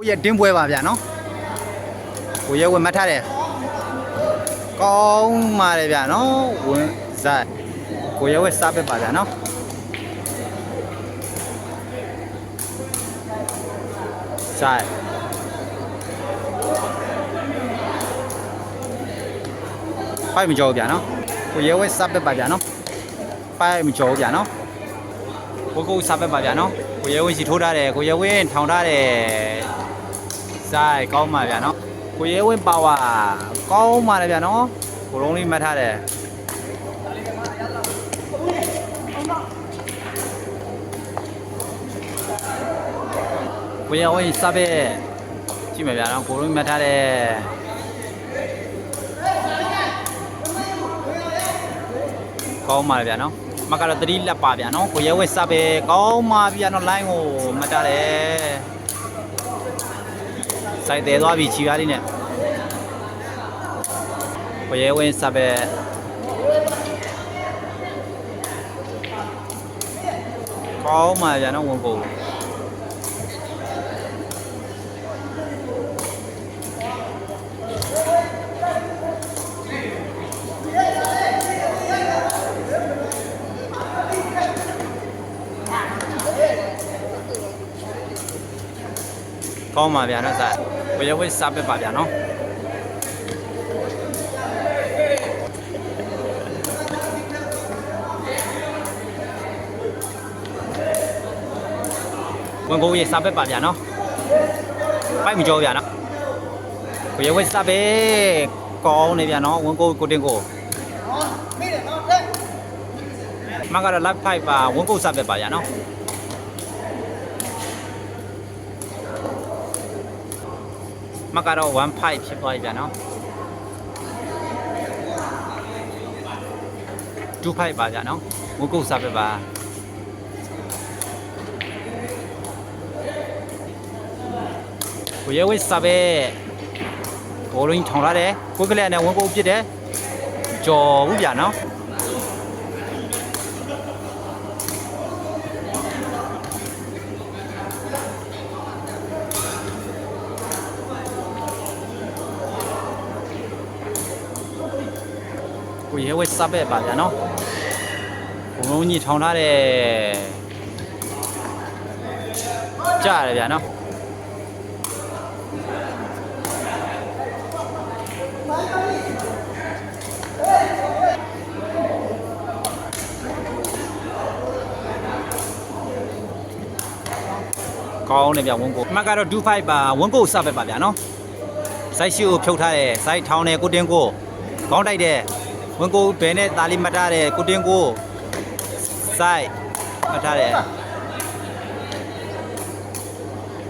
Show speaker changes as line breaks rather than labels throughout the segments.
ကိုရဲ့တင်းပွဲပါဗျာနော်ကိုရဲ့ဝင်မှတ်ထားတယ်ကောင်းပါတယ်ဗျာနော်ဝင်ဇက်ကိုရဲ့ဝက်စားပက်ပါဗျာနော်ဇက်ပိုက်မကြောက်ဗျာနော်ကိုရဲ့ဝက်စားပက်ပါဗျာနော်ပိုက်မကြောက်ဗျာနော်ကိုကိုစားပက်ပါဗျာနော်ကိုရဲဝင်းစီထိုးထားတယ်ကိုရဲဝင်းထောင်ထားတယ် စိုက်ကောင်းပါဗျာနော်ကိုရဲဝင်းပါဝါကောင်းပါလေဗျာနော်ကိုလုံးလေးမှတ်ထားတယ်ကိုရဲဝင်းစားပက်ကြည့်မယ်ဗျာနော်ကိုလုံးမှတ်ထားတယ်ကောင်းပါလေဗျာနော်မကတော့တတိလက်ပါဗျာနော်ကိုရဲဝဲစပဲကောင်းပါဗျာနော် line ကိုမှတ်တာတယ် စိုက်တယ်သွားပြီချီပါလိမ့်နဲ့ကိုရဲဝဲစပဲကောင်းပါဗျာနော်ဝန်ကိုကောင်းပါဗျာနော်စိုက် ကိုရဲဝဲစပဲပါဗျာနော်ဝန်ကိုရေစပဲပါဗျာနော်ပိုက်မကြောဗျာနော်ကိုရဲဝဲစပဲကောင်းနေဗျာနော်ဝန်ကိုကိုတင်ကိုမကတော့ live fight ပါဝန်ကိုစပဲပါဗျာနော် မကတော့15ဖြစ်သွားပြီဗျာနော်25ပါဗျာနော်ဝကုတ်စားပဲပါကိုရဲဝစ်စားပဲဘောလုံးထောင်လာတယ်ကိုကလေးနဲ့ဝကုတ်ပြစ်တယ်ကြော်ဘူးဗျာနော် ကိုရဲဝစ်စားပဲပါဗျာနော်ဘုံလုံးကြီးထောင်ထားတယ်ကြားရတယ်ဗျာနော်ကောင်းတယ်ဗျဝန်ကိုအမှတ်ကတော့25ပါဝန်ကိုစပဲပါဗျာနော်စိုက်ရှိကိုဖြုတ်ထားတယ်စိုက်ထောင်းတယ်ကိုတင်ကိုကောင်းတိုက်တယ် ဝန်ကိုဘယ်နဲ့သားလေးမတ်ထားတယ်ကိုတင်ကိုစိုက်မတ်ထားတယ်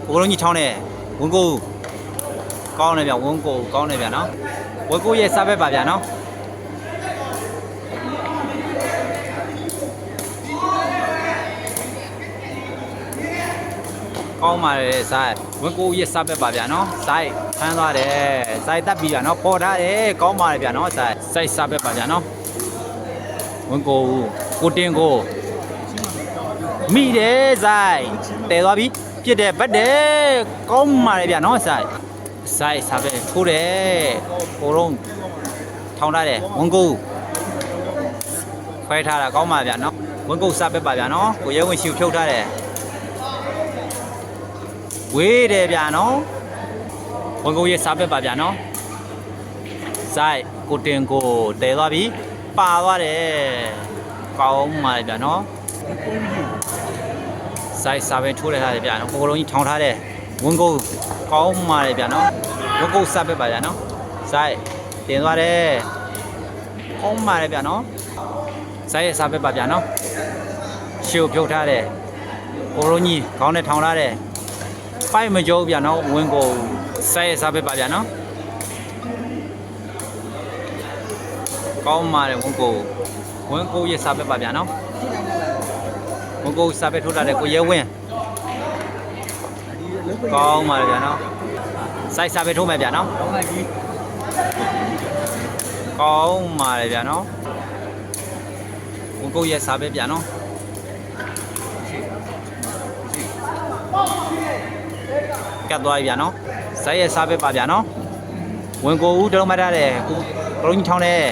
ကိုလုံးကြီးထောင်းတယ်ဝန်ကိုကောင်းတယ်ဗျဝန်ကိုကောင်းတယ်ဗျာနော်ဝန်ကိုရဲ့စပဲပါဗျာနော် ကောင်းပါတယ်စိုက်ဝန်ကိုရဲ့စပဲပါဗျာနော်စိုက်ဖမ်းသွားတယ်စိုက်တက်ပြီဗျာနော်ပေါ်ထားတယ်ကောင်းပါတယ်ဗျာနော်စိုက်စိုက်စပဲပါဗျာနော်ဝန်ကိုကိုတင်ကိုမိတယ်စိုက်တဲသွားပြီပြစ်တယ်ဗတ်တယ်ကောင်းပါတယ်ဗျာနော်စိုက်စိုက်စပဲထိုးတယ်ကိုလုံးထောင်းထားတယ်ဝန်ကိုခွဲထားတာကောင်းပါဗျာနော်ဝန်ကိုစပဲပါဗျာနော်ကိုရဲဝင်ရှူဖြုတ်ထားတယ် ဝေးတယ်ဗျာနော်ဝန်ကိုရဲ့စားပက်ပါဗျာနော်စိုက်ကိုတင်ကိုတဲသွားပြီပါသွားတယ်ကောင်းပါလေဗျာနော်စိုက်စားပက်ထိုးလိုက်ထားတယ်ဗျာနော်ကိုကလုံးကြီးထောင်ထားတယ်ဝန်ကိုကောင်းပါလေဗျာနော်ဝန်ကိုစားပက်ပါဗျာနော်စိုက်တင်သွားတယ်ကောင်းပါလေဗျာနော်စိုက်ရဲ့စားပက်ပါဗျာနော်ရှုပ်ဖြုတ်ထားတယ်ကိုကလုံးကြီးခေါင်းနဲ့ထောင်ထားတယ် ပိုက်မကြောဗျာနော်ဝင်းကိုစိုက်ရစားပဲပါဗျာနော်ကောင်းပါတယ်ဝင်းကိုဝင်းကိုရစားပဲပါဗျာနော်ဝင်းကိုစားပဲထိုးတာတဲ့ကိုရဲဝင်းကောင်းပါတယ်ဗျာနော်စိုက်စားပဲထိုးမယ်ဗျာနော်ကောင်းပါတယ်ဗျာနော်ဝင်းကိုရစားပဲဗျာနော် ကတ်သွားပြီဗျာနော်စိုက်ရဲ့စားပဲပါဗျာနော်ဝင်ကိုဦးတလုံးမတ်ထားတယ်ကိုကလုံးကြီးထောင်းတယ်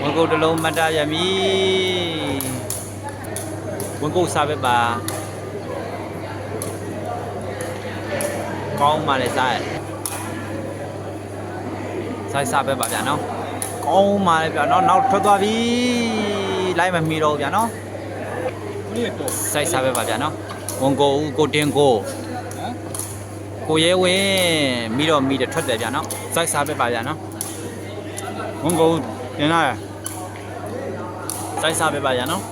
ဝင်ကိုတလုံးမတ်ထားရမည်ဝင်ကိုစားပဲပါကောင်းပါလေစိုက်စိုက်စားပဲပါဗျာနော်ကောင်းပါလေဗျာနော်နောက်ထွက်သွားပြီလိုက်မမီတော့ဘူးဗျာနော်
ဘယ်တော့
စိုက်စားပဲပါဗျာနော်ဝန်ကိုဦးကိုတင်ကို
ဟမ်
ကိုရဲဝင်းမိတော့မိတယ်ထွက်တယ်ဗျာနော်စိုက်စားပဲပါဗျာနော်ဝန်ကိုဦးတင်လာစိုက်စားပဲပါဗျာနော်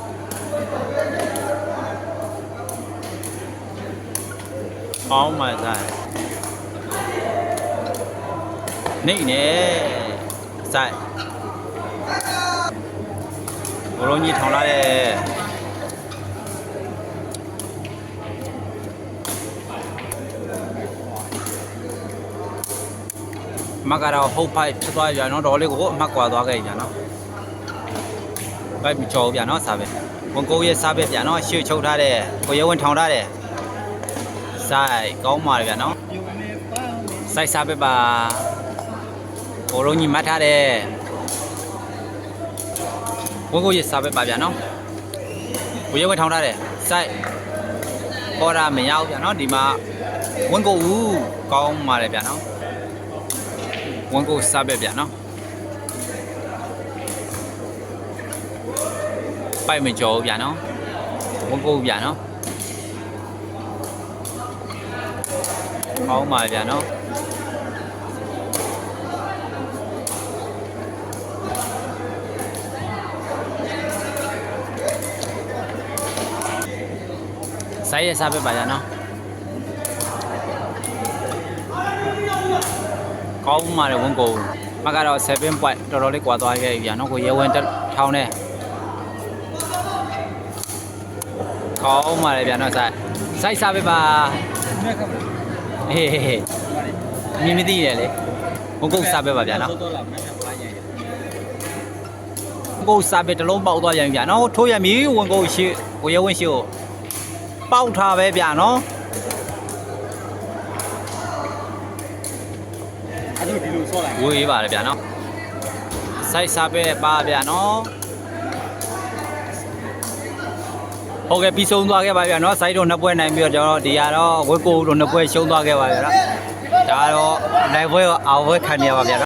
အောင်းမှာစိုက်နေနေစိုက်ဘလုံးကြီးထောင်လာတဲ့ အမတ်ကတော့ဟုတ်ဖိုက်ဖြစ်သွားကြနော်တော်လေးကိုအမတ်ကွာသွားခဲ့ကြနော်ဘိုက်မချော်ဗျာနော်စားပဲဝန်ကိုရဲ့စားပဲဗျာနော်ရှေ့ချုပ်ထားတဲ့ကိုရဲဝင်ထောင်ထားတဲ့စိုက်ကောင်းပါလေဗျာနော်
ယူနေပါမယ်
စိုက်စားပဲပါကိုလုံးကြီးမတ်ထားတဲ့ဝန်ကိုရဲ့စားပဲပါဗျာနော်ကိုရဲဝင်ထောင်ထားတဲ့စိုက်ခေါ်တာမရဘူးဗျာနော်ဒီမှာဝန်ကိုဦးကောင်းပါလေဗျာနော်ဝန် ကိုစားပဲဗျာနော်ပိုက်မကြောဗျာနော်ဝန်ကိုဗျာနော်ကောင်းပါဗျာနော်ဆိုင်ရစားပဲပါ ကောင်းပါတယ်ဝန်ကိုမကတော့7 point တော်တော်လေးကွာသွားခဲ့ပြီဗျာနော်ကိုရဲဝင်တစ်ထောင်းနဲ့ကောင်းပါတယ်ဗျာနော်ဆိုင်စိုက်စားပဲပါ
နဲ့ခမ
ဟေးဟေးဟေးမြင်မသိတယ်လေဝန်ကိုစားပဲပါဗျာနော်
တော့လာမယ်ပါရရ
ဝန်ကိုစားပဲတစ်လုံးပေါက်သွားရင်ဗျာနော်ထိုးရမည်ဝန်ကိုရှိကိုရဲဝင်ရှိကိုပေါက်ထားပဲဗျာနော်
အဲ့ဒီဒီလိုဆော့လိုက်
ဝေးပါတယ်ဗျာနော်စိုက်စားပဲပါဗျာနော်ဟုတ်ကဲ့ပြီးဆုံးသွားခဲ့ပါဗျာနော်စိုက်တော့နှစ်ပွဲနိုင်ပြီးတော့ကျွန်တော်ဒီကတော့ဝက်ကိုတို့နှစ်ပွဲရှုံးသွားခဲ့ပါဗျာနော်ဒါကတော့နိုင်ပွဲကိုအောင်ပွဲခံနေရပါဗျာနော်